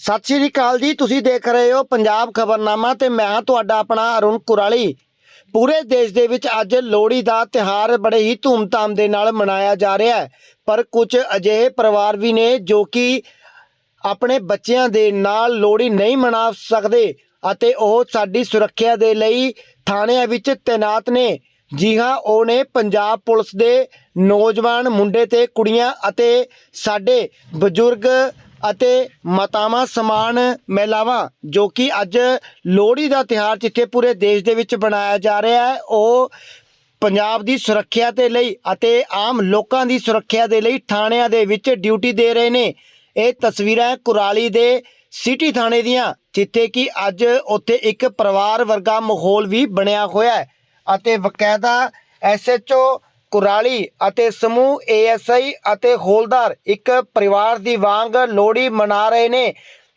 ਸਤਿ ਸ਼੍ਰੀ ਅਕਾਲ ਜੀ, ਤੁਸੀਂ ਦੇਖ ਰਹੇ ਹੋ ਪੰਜਾਬ ਖਬਰਨਾਮਾ ਤੇ ਮੈਂ ਹਾਂ ਤੁਹਾਡਾ ਆਪਣਾ ਅਰੁਣ ਕੁਰਾਲੀ। ਪੂਰੇ ਦੇਸ਼ ਦੇ ਵਿੱਚ ਅੱਜ ਲੋਹੜੀ ਦਾ ਤਿਹਾਰ ਬੜੇ ਹੀ ਧੂਮਧਾਮ ਦੇ ਨਾਲ ਮਨਾਇਆ ਜਾ ਰਿਹਾ ਹੈ। ਪਰ ਕੁਝ ਅਜਿਹੇ ਪਰਿਵਾਰ ਵੀ ਨੇ ਜੋ ਕਿ ਆਪਣੇ ਬੱਚਿਆਂ ਦੇ ਨਾਲ ਲੋਹੜੀ ਨਹੀਂ ਮਨਾ ਸਕਦੇ ਅਤੇ ਉਹ ਸਾਡੀ ਸੁਰੱਖਿਆ ਦੇ ਲਈ ਥਾਣਿਆਂ ਵਿੱਚ ਤੈਨਾਤ ਨੇ। ਜੀ ਹਾਂ, ਉਹ ਨੇ ਪੰਜਾਬ ਪੁਲਿਸ ਦੇ ਨੌਜਵਾਨ ਮੁੰਡੇ ਤੇ ਕੁੜੀਆਂ ਅਤੇ ਸਾਡੇ ਬਜ਼ੁਰਗ ਅਤੇ ਮਾਤਾਵਾਂ ਸਮਾਨ ਮਹਿਲਾਵਾਂ, ਜੋ ਕਿ ਅੱਜ ਲੋਹੜੀ ਦਾ ਤਿਹਾਰ ਜਿੱਥੇ ਪੂਰੇ ਦੇਸ਼ ਦੇ ਵਿੱਚ ਮਨਾਇਆ ਜਾ ਰਿਹਾ ਹੈ, ਉਹ ਪੰਜਾਬ ਦੀ ਸੁਰੱਖਿਆ ਦੇ ਲਈ ਅਤੇ ਆਮ ਲੋਕਾਂ ਦੀ ਸੁਰੱਖਿਆ ਦੇ ਲਈ ਥਾਣਿਆਂ ਦੇ ਵਿੱਚ ਡਿਊਟੀ ਦੇ ਰਹੇ ਨੇ। ਇਹ ਤਸਵੀਰਾਂ ਕੁਰਾਲੀ ਦੇ ਸਿਟੀ ਥਾਣੇ ਦੀਆਂ, ਜਿੱਥੇ ਕਿ ਅੱਜ ਉੱਥੇ ਇੱਕ ਪਰਿਵਾਰ ਵਰਗਾ ਮਾਹੌਲ ਵੀ ਬਣਿਆ ਹੋਇਆ ਹੈ ਅਤੇ ਵਕਾਇਦਾ ਐਸਐਚਓ ਕੁਰਾਲੀ ਅਤੇ ਸਮੂਹ ਏਐਸਆਈ ਅਤੇ ਹੋਲਦਾਰ ਇੱਕ ਪਰਿਵਾਰ ਦੀ ਵਾਂਗ ਲੋਹੜੀ ਮਨਾ ਰਹੇ ਨੇ।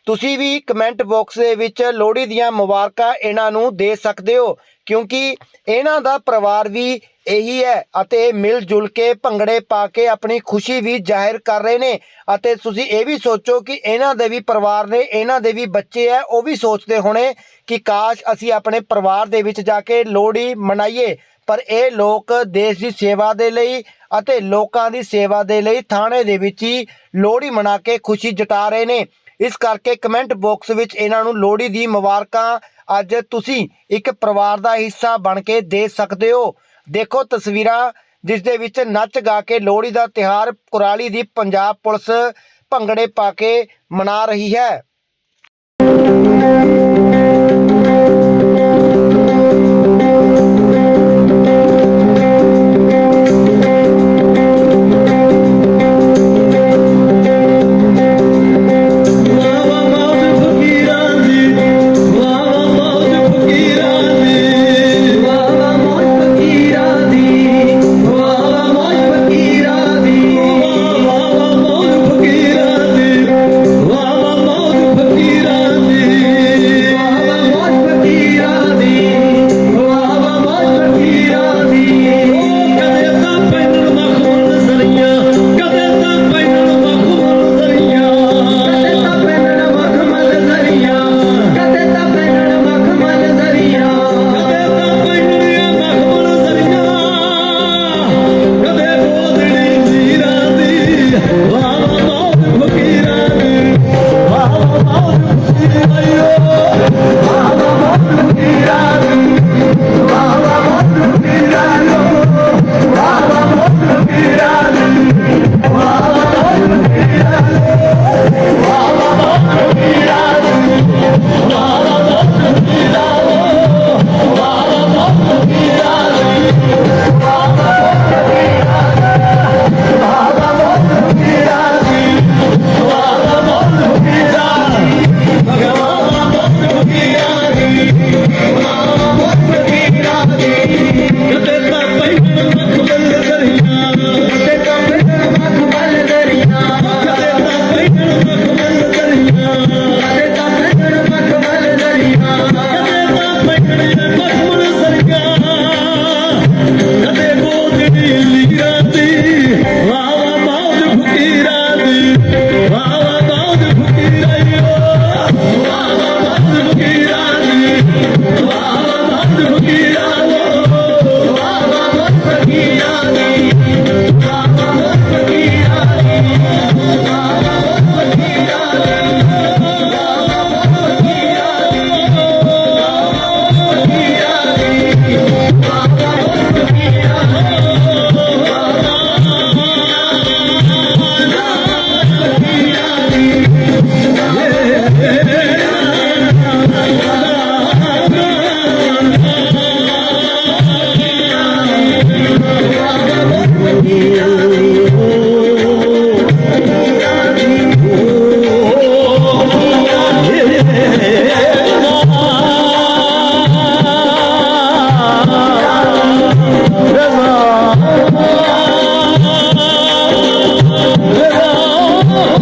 ਤੁਸੀਂ ਵੀ ਕਮੈਂਟ ਬਾਕਸ ਦੇ ਵਿੱਚ ਲੋਹੜੀ ਦੀਆਂ ਮੁਬਾਰਕਾਂ ਇਹਨਾਂ ਨੂੰ ਦੇ ਸਕਦੇ ਹੋ, ਕਿਉਂਕਿ ਇਹਨਾਂ ਦਾ ਪਰਿਵਾਰ ਵੀ ਇਹੀ ਹੈ ਅਤੇ ਮਿਲ ਜੁਲ ਕੇ ਭੰਗੜੇ ਪਾ ਕੇ ਆਪਣੀ ਖੁਸ਼ੀ ਵੀ ਜ਼ਾਹਿਰ ਕਰ ਰਹੇ ਨੇ। ਅਤੇ ਤੁਸੀਂ ਇਹ ਵੀ ਸੋਚੋ ਕਿ ਇਹਨਾਂ ਦੇ ਵੀ ਪਰਿਵਾਰ ਨੇ, ਇਹਨਾਂ ਦੇ ਵੀ ਬੱਚੇ ਹੈ, ਉਹ ਵੀ ਸੋਚਦੇ ਹੋਣੇ ਕਿ ਕਾਸ਼ ਅਸੀਂ ਆਪਣੇ ਪਰਿਵਾਰ ਦੇ ਵਿੱਚ ਜਾ ਕੇ ਲੋਹੜੀ ਮਨਾਈਏ। ਪਰ ਇਹ ਲੋਕ ਦੇਸ਼ ਦੀ ਸੇਵਾ ਦੇ ਲਈ ਅਤੇ ਲੋਕਾਂ ਦੀ ਸੇਵਾ ਦੇ ਲਈ ਥਾਣੇ ਦੇ ਵਿੱਚ ਹੀ ਲੋਹੜੀ ਮਨਾ ਕੇ ਖੁਸ਼ੀ ਜਤਾ ਰਹੇ ਨੇ। ਇਸ ਕਰਕੇ ਕਮੈਂਟ ਬਾਕਸ ਵਿੱਚ ਇਹਨਾਂ ਨੂੰ ਲੋਹੜੀ ਦੀ ਮੁਬਾਰਕਾਂ ਅੱਜ ਤੁਸੀਂ ਇੱਕ ਪਰਿਵਾਰ ਦਾ ਹਿੱਸਾ ਬਣ ਕੇ ਦੇ ਸਕਦੇ ਹੋ। ਦੇਖੋ ਤਸਵੀਰਾਂ ਜਿਸ ਦੇ ਵਿੱਚ ਨੱਚ ਗਾ ਕੇ ਲੋਹੜੀ ਦਾ ਤਿਹਾਰ ਕੁਰਾਲੀ ਦੀ ਪੰਜਾਬ ਪੁਲਿਸ ਭੰਗੜੇ ਪਾ ਕੇ ਮਨਾ ਰਹੀ ਹੈ। Thank you. Wow.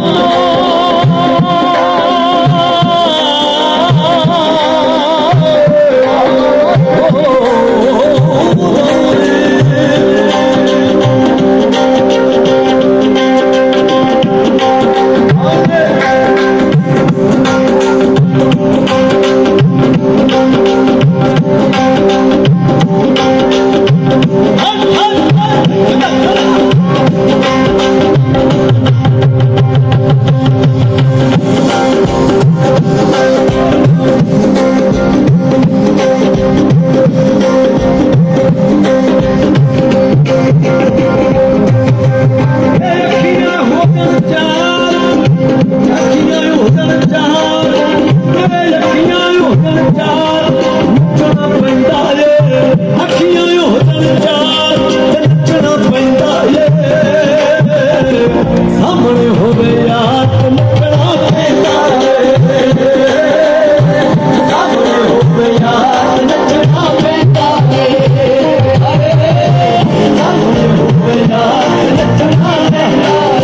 Oh.